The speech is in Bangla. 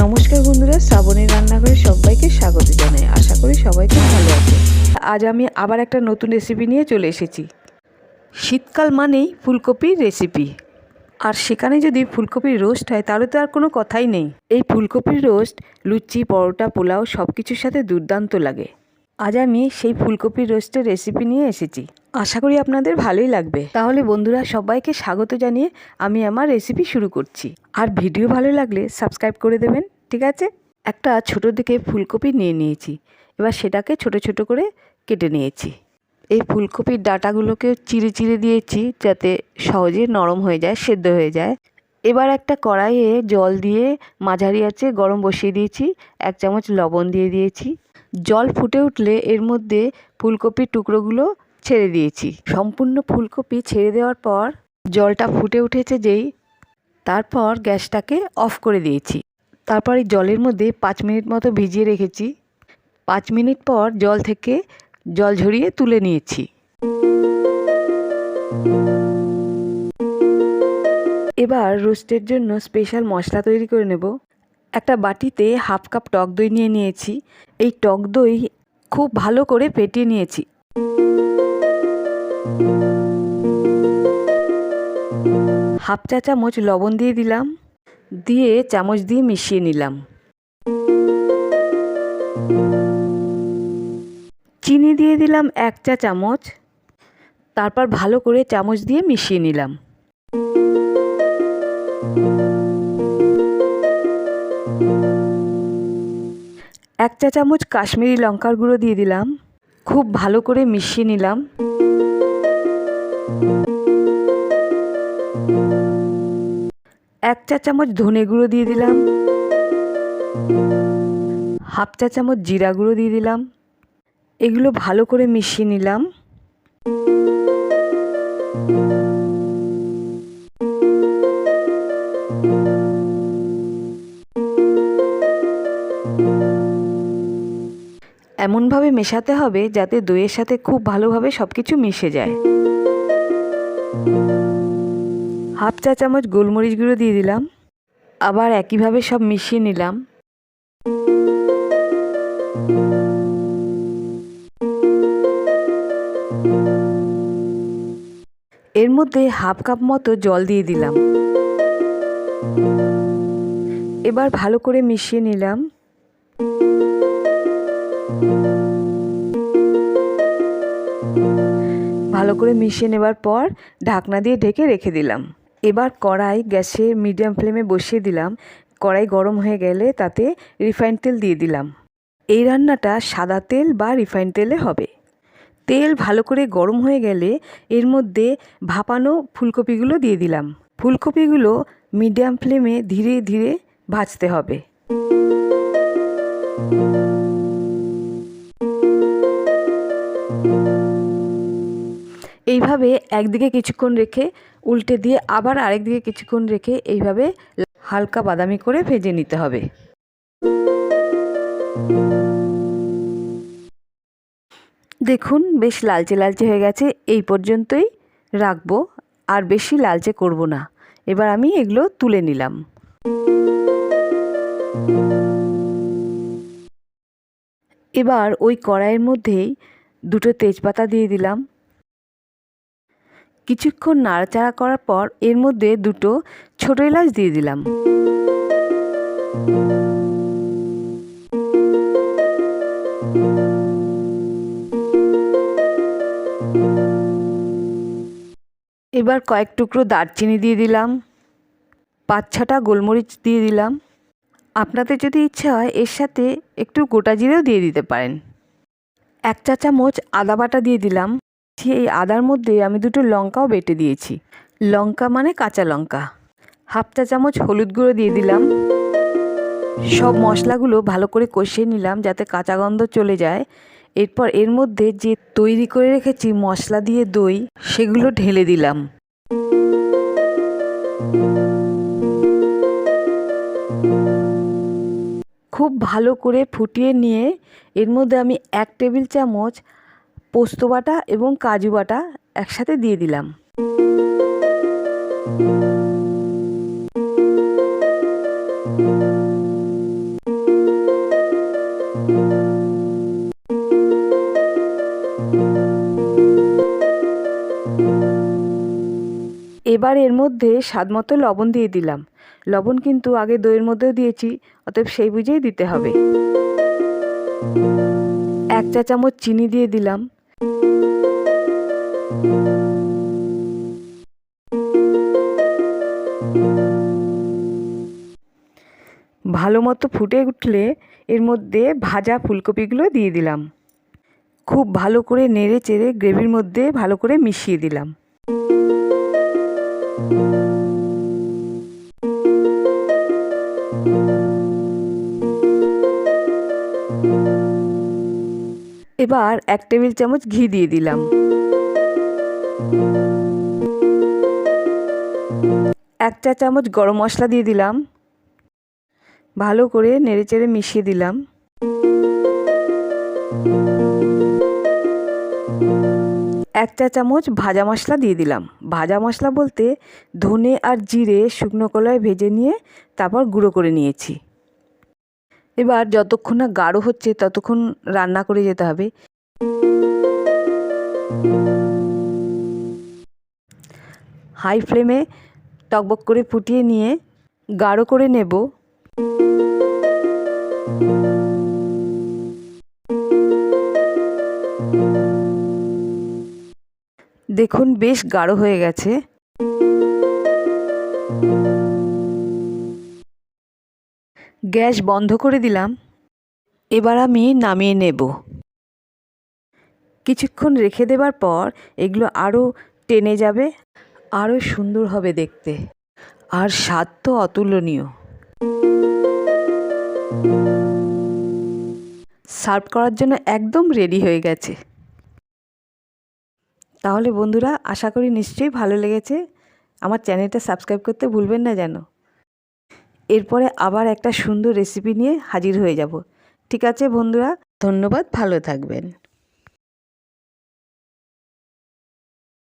নমস্কার বন্ধুরা, শ্রাবণী রান্নাঘরে সবাইকে স্বাগত জানাই। আশা করি সবাই খুব ভালো আছে। আজ আমি আবার একটা নতুন রেসিপি নিয়ে চলে এসেছি। শীতকাল মানেই ফুলকপির রেসিপি আর সেখানে যদি ফুলকপির রোস্ট হয়, তাহলে তো আর কোনো কথাই নেই। এই ফুলকপির রোস্ট লুচি, পরোটা, পোলাও সব কিছুর সাথে দুর্দান্ত লাগে। আজ আমি সেই ফুলকপির রোস্টের রেসিপি নিয়ে এসেছি। আশা করি আপনাদের ভালোই লাগবে। তাহলে বন্ধুরা সবাইকে স্বাগত জানিয়ে আমি আমার রেসিপি শুরু করছি। আর ভিডিও ভালো লাগলে সাবস্ক্রাইব করে দেবেন, ঠিক আছে? একটা ছোট দিকে ফুলকপি নিয়ে নিয়েছি। এবার সেটাকে ছোট ছোট করে কেটে নিয়েছি। এই ফুলকপির ডাটাগুলোকে চিড়ে চিড়ে দিয়েছি যাতে সহজে নরম হয়ে যায়, সেদ্ধ হয়ে যায়। এবার একটা কড়াইয়ে জল দিয়ে মাঝারি আছে গরম বসিয়ে দিয়েছি, এক চামচ লবণ দিয়ে দিয়েছি। জল ফুটে উঠলে এর মধ্যে ফুলকপির টুকরোগুলো ছেড়ে দিয়েছি। সম্পূর্ণ ফুলকপি ছেড়ে দেওয়ার পর জলটা ফুটে উঠেছে যেই, তারপর গ্যাসটাকে অফ করে দিয়েছি। তারপর এই জলের মধ্যে পাঁচ মিনিট মতো ভিজিয়ে রেখেছি। পাঁচ মিনিট পর জল থেকে জল ঝরিয়ে তুলে নিয়েছি। এবার রোস্টের জন্য স্পেশাল মশলা তৈরি করে নেব। একটা বাটিতে হাফ কাপ টক দই নিয়ে নিয়েছি। এই টক দই খুব ভালো করে ফেটিয়ে নিয়েছি। হাফ চা চামচ লবণ দিয়ে দিলাম। দিয়ে চামচ দিয়ে মিশিয়ে নিলাম। চিনি দিয়ে দিলাম এক চা চামচ। তারপর ভালো করে চামচ দিয়ে মিশিয়ে নিলাম। এক চা চামচ কাশ্মীরি লঙ্কার গুঁড়ো দিয়ে দিলাম। খুব ভালো করে মিশিয়ে নিলাম। এক চা চামচ ধনে গুঁড়ো দিয়ে দিলাম। হাফ চা চামচ জিরা গুঁড়ো দিয়ে দিলাম। এগুলো ভালো করে মিশিয়ে নিলাম। এমনভাবে মেশাতে হবে যাতে দইয়ের সাথে খুব ভালোভাবে সব কিছু মিশে যায়। হাফ চা চামচ গোলমরিচ গুঁড়ো দিয়ে দিলাম। আবার একইভাবে সব মিশিয়ে নিলাম। এর মধ্যে হাফ কাপ মতো জল দিয়ে দিলাম। এবার ভালো করে মিশিয়ে নিলাম। ভালো করে মিশিয়ে নেবার পর ঢাকনা দিয়ে ঢেকে রেখে দিলাম। এবার কড়াই গ্যাসে মিডিয়াম ফ্লেমে বসিয়ে দিলাম। কড়াই গরম হয়ে গেলে তাতে রিফাইন তেল দিয়ে দিলাম। এই রান্নাটা সাদা তেল বা রিফাইন তেলে হবে। তেল ভালো করে গরম হয়ে গেলে এর মধ্যে ভাপানো ফুলকপিগুলো দিয়ে দিলাম। ফুলকপিগুলো মিডিয়াম ফ্লেমে ধীরে ধীরে ভাজতে হবে। এইভাবে একদিকে কিছুক্ষণ রেখে উল্টে দিয়ে আবার আরেকদিকে কিছুক্ষণ রেখে এইভাবে হালকা বাদামি করে ভেজে নিতে হবে। দেখুন, বেশ লালচে লালচে হয়ে গেছে। এই পর্যন্তই রাখব। আর বেশি লালচে করব না। এবার আমি এগুলো তুলে নিলাম। এবার ওই কড়াইয়ের মধ্যেই দুটো তেজপাতা দিয়ে দিলাম। কিছুক্ষণ নাড়াচাড়া করার পর এর মধ্যে দুটো ছোট এলাচ দিয়ে দিলাম। এবার কয়েক টুকরো দারচিনি দিয়ে দিলাম। পাঁচ ছটা গোলমরিচ দিয়ে দিলাম। আপনাদের যদি ইচ্ছে হয় এর সাথে একটু গোটা জিরেও দিয়ে দিতে পারেন। এক চা চামচ আদা বাটা দিয়ে দিলাম। এই আদার মধ্যে আমি দুটো লঙ্কাও বেটে দিয়েছি। লঙ্কা মানে কাঁচা লঙ্কা। হাফ চা চামচ হলুদ গুঁড়ো দিয়ে দিলাম। সব মশলাগুলো ভালো করে কষিয়ে নিলাম যাতে কাঁচা গন্ধ চলে যায়। এরপর এর মধ্যে যে তৈরি করে রেখেছি মশলা দিয়ে দই, সেগুলো ঢেলে দিলাম। খুব ভালো করে ফুটিয়ে নিয়ে এর মধ্যে আমি এক টেবিল চামচ পোস্ত বাটা এবং কাজু বাটা একসাথে দিয়ে দিলাম। এবার এর মধ্যে স্বাদমতো লবণ দিয়ে দিলাম। লবণ কিন্তু আগে দইয়ের মধ্যেও দিয়েছি, অতএব সেই বুঝেই দিতে হবে। এক চা চামচ চিনি দিয়ে দিলাম। মতো ফুটে উঠলে এর মধ্যে ভাজা ফুলকপিগুলো দিয়ে দিলাম। খুব ভালো করে নেড়ে চেড়ে গ্রেভির মধ্যে ভালো করে মিশিয়ে দিলাম। এবার এক টেবিল চামচ ঘি দিয়ে দিলাম। এক চা চামচ গরম মশলা দিয়ে দিলাম। ভালো করে নেড়েচেড়ে মিশিয়ে দিলাম। এক চা চামচ ভাজা মশলা দিয়ে দিলাম। ভাজা মশলা বলতে ধনে আর জিরে শুকনো কলায় ভেজে নিয়ে তারপর গুঁড়ো করে নিয়েছি। এবার যতক্ষণ না গাঢ় হচ্ছে ততক্ষণ রান্না করে যেতে হবে। হাই ফ্লেমে টকবক করে ফুটিয়ে নিয়ে গাঢ় করে নেব। দেখুন, বেশ গাঢ় হয়ে গেছে। গ্যাস বন্ধ করে দিলাম। এবার আমি নামিয়ে নেব। কিছুক্ষণ রেখে দেবার পর এগুলো আরও টেনে যাবে আরও সুন্দর হবে দেখতে। আর স্বাদ তো অতুলনীয়। সার্ভ করার জন্য একদম রেডি হয়ে গেছে। তাহলে বন্ধুরা, আশা করি নিশ্চয়ই ভালো লেগেছে। আমার চ্যানেলটা সাবস্ক্রাইব করতে ভুলবেন না যেন। এরপরে আবার একটা সুন্দর রেসিপি নিয়ে হাজির হয়ে যাব। ঠিক আছে বন্ধুরা, ধন্যবাদ, ভালো থাকবেন।